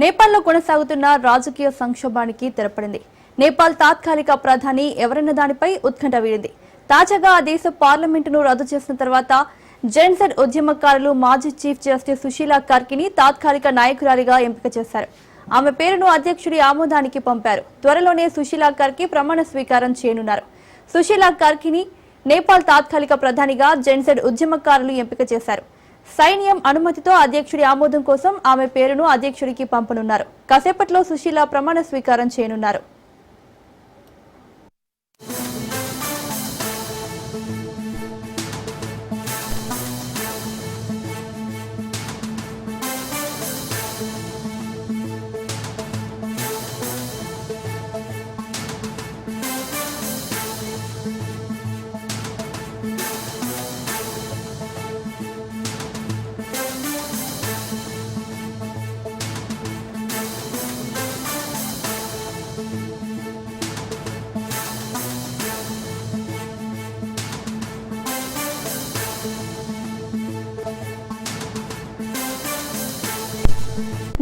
నేపాల్లో కొనసాగుతున్న రాజకీయ సంక్షోభానికి తెరపడింది. నేపాల్ తాత్కాలిక ప్రధాని ఎవరన్న దానిపై ఉత్కంఠ వీడింది. తాజాగా ఆ దేశ పార్లమెంటును రద్దు చేసిన తర్వాత జెన్సెడ్ ఉద్యమకారులు మాజీ చీఫ్ జస్టిస్ సుశీలా కార్కిని తాత్కాలిక నాయకురాలిగా ఎంపిక చేశారు. ఆమె పేరును అధ్యక్షుడి ఆమోదానికి పంపారు. త్వరలోనే సుశీలా కార్కి ప్రమాణ స్వీకారం చేయనున్నారు. సుశీలా కార్కిని నేపాల్ తాత్కాలిక ప్రధానిగా జెన్సెడ్ ఉద్యమకారులు ఎంపిక చేశారు. సైన్యం అనుమతితో అధ్యక్షుడి ఆమోదం కోసం ఆమె పేరును అధ్యక్షుడికి పంపనున్నారు. కాసేపట్లో సుశీల ప్రమాణ స్వీకారం చేయనున్నారు.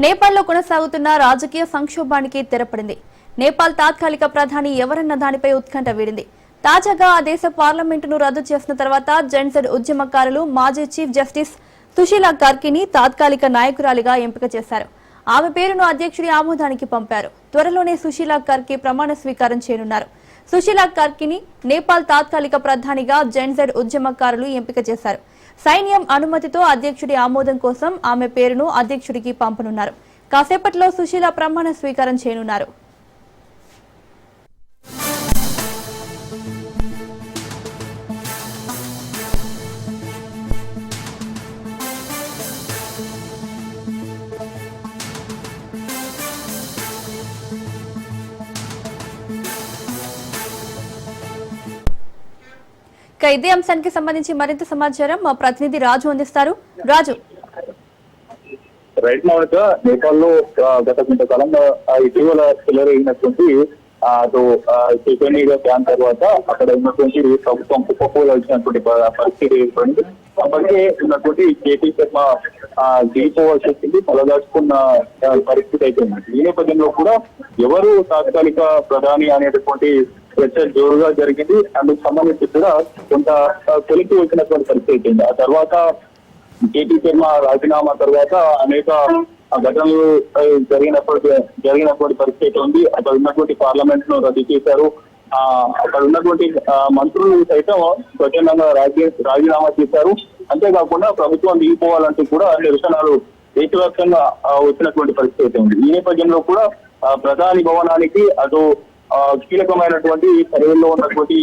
నేపాల్లో కొనసాగుతున్న రాజకీయ సంక్షోభానికి తెరపడింది. నేపాల్ తాత్కాలిక ప్రధాని ఎవరన్న దానిపై ఉత్కంఠ వీడింది. తాజాగా ఆ దేశ పార్లమెంటును రద్దు చేసిన తర్వాత జెన్సెడ్ ఉద్యమకారులు మాజీ చీఫ్ జస్టిస్ సుశీలా కార్కిని తాత్కాలిక నాయకురాలిగా ఎంపిక చేశారు. ఆమె పేరును అధ్యక్షుడి ఆమోదానికి పంపారు. త్వరలోనే సుశీలా కార్కి ప్రమాణ స్వీకారం చేయనున్నారు. సుశీలా కార్కిని నేపాల్ తాత్కాలిక ప్రధానిగా జెన్జెడ్ ఉద్యమకారులు ఎంపిక చేశారు. సైన్యం అనుమతితో అధ్యక్షుడి ఆమోదం కోసం ఆమె పేరును అధ్యక్షుడికి పంపనున్నారు. కాసేపట్లో సుశీల ప్రమాణ స్వీకారం చేయనున్నారు. ఇక ఇదే అంశానికి సంబంధించి మరింత సమాచారం మా ప్రతినిధి రాజు అందిస్తారు. రాజు. రైట్ మౌనిక నేపాల్లో గత కొంతకాలంగా కాలంగా ఇటీవల పిల్లర్ అయినటువంటి అటు చైతన్య ప్లాన్ తర్వాత అక్కడ ఉన్నటువంటి ప్రభుత్వం కుప్పకూలాల్సినటువంటి పరిస్థితి ఏర్పడింది. అప్పటికే ఉన్నటువంటి కేటీ శర్మ దిగిపోవాల్సి వచ్చింది తలదాచుకున్న పరిస్థితి అయితే ఉంది ఈ నేపథ్యంలో కూడా ఎవరు తాత్కాలిక ప్రధాని అనేటటువంటి చర్చ జోరుగా జరిగింది. అందుకు సంబంధించి కూడా కొంత కొలికి వచ్చినటువంటి పరిస్థితి అయిపోయింది ఆ తర్వాత కేటీ శర్మ రాజీనామా తర్వాత అనేక ఘటనలు జరిగినప్పుడు జరిగినటువంటి పరిస్థితి ఉంది. అక్కడ ఉన్నటువంటి పార్లమెంట్ను రద్దు చేశారు. ఆ అక్కడ ఉన్నటువంటి మంత్రులు సైతం స్వచ్ఛందంగా రాజీ రాజీనామా చేశారు. అంతేకాకుండా ప్రభుత్వం దిగిపోవాలంటూ కూడా నిరసనలు దేశవ్యాప్తంగా వచ్చినటువంటి పరిస్థితి అయితే ఉంది. ఈ నేపథ్యంలో కూడా ప్రధాని భవనానికి అటు కీలకమైనటువంటి సర్వేల్లో ఉన్నటువంటి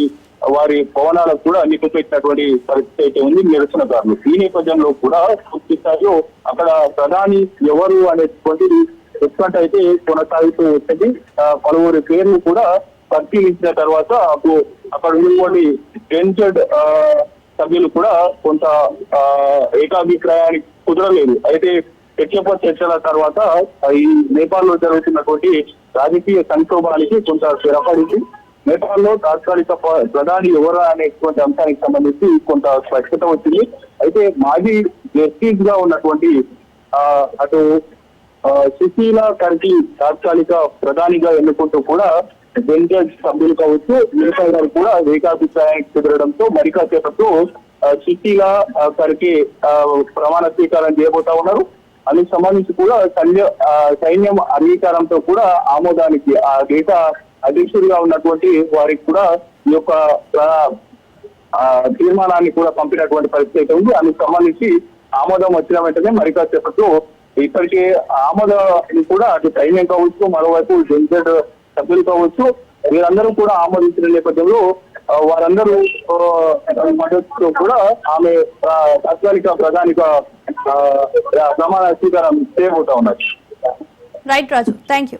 వారి భవనాలకు కూడా నిలిపిపెట్టినటువంటి పరిస్థితి అయితే ఉంది. నిరసనకారులు ఈ నేపథ్యంలో కూడా పూర్తి స్థాయిలో అక్కడ ప్రధాని ఎవరు అనేటువంటిది ఉత్కంఠ అయితే కొనసాగుతూ వచ్చింది పలువురు పేర్లు కూడా పరిశీలించిన తర్వాత అప్పుడు అక్కడ ఉన్నటువంటి టెన్షెడ్ సభ్యులు కూడా కొంత ఏకాభిప్రాయానికి కుదరలేదు. అయితే చర్చప చర్చల తర్వాత ఈ నేపాల్లో జరుగుతున్నటువంటి రాజకీయ సంక్షోభానికి కొంత స్థిరపడింది. నేపాల్లో తాత్కాలిక ప్రధాని ఎవరు అనేటువంటి అంశానికి సంబంధించి కొంత స్పష్టత వచ్చింది. అయితే మాజీ జస్టిస్గా ఉన్నటువంటి ఆ, అటు సుశీల కర్కి తాత్కాలిక ప్రధానిగా ఎన్నుకుంటూ కూడా జెన్జెడ్ సభ్యులు కావచ్చు మిగతా గారు కూడా ఏకాభిప్రాయానికి కుదరడంతో మరికాసేపట్లో సుశీల కర్కి ఆ, ప్రమాణ స్వీకారం చేయబోతా ఉన్నారు. అందుకు సంబంధించి కూడా సైన్య సైన్యం అంగీకారంతో కూడా ఆమోదానికి ఆ దేశ అధ్యక్షుడిగా ఉన్నటువంటి వారికి కూడా ఈ యొక్క తీర్మానాన్ని కూడా పంపినటువంటి పరిస్థితి అయితే ఉంది. అందుకు సంబంధించి ఆమోదం వచ్చిన వెంటనే మరి కాసేపట్లో ఇప్పటికే ఆమోదం కూడా అటు సైన్యం కావచ్చు మరోవైపు జెన్జెడ్ సభ్యులు కావచ్చు వీరందరూ కూడా ఆమోదించిన నేపథ్యంలో వారందరూ మద్దతుతో కూడా ఆమె తాత్కాలిక ప్రధానిక ప్రమాణ స్వీకారం చేయబోతా ఉన్నారు. Right Raju thank you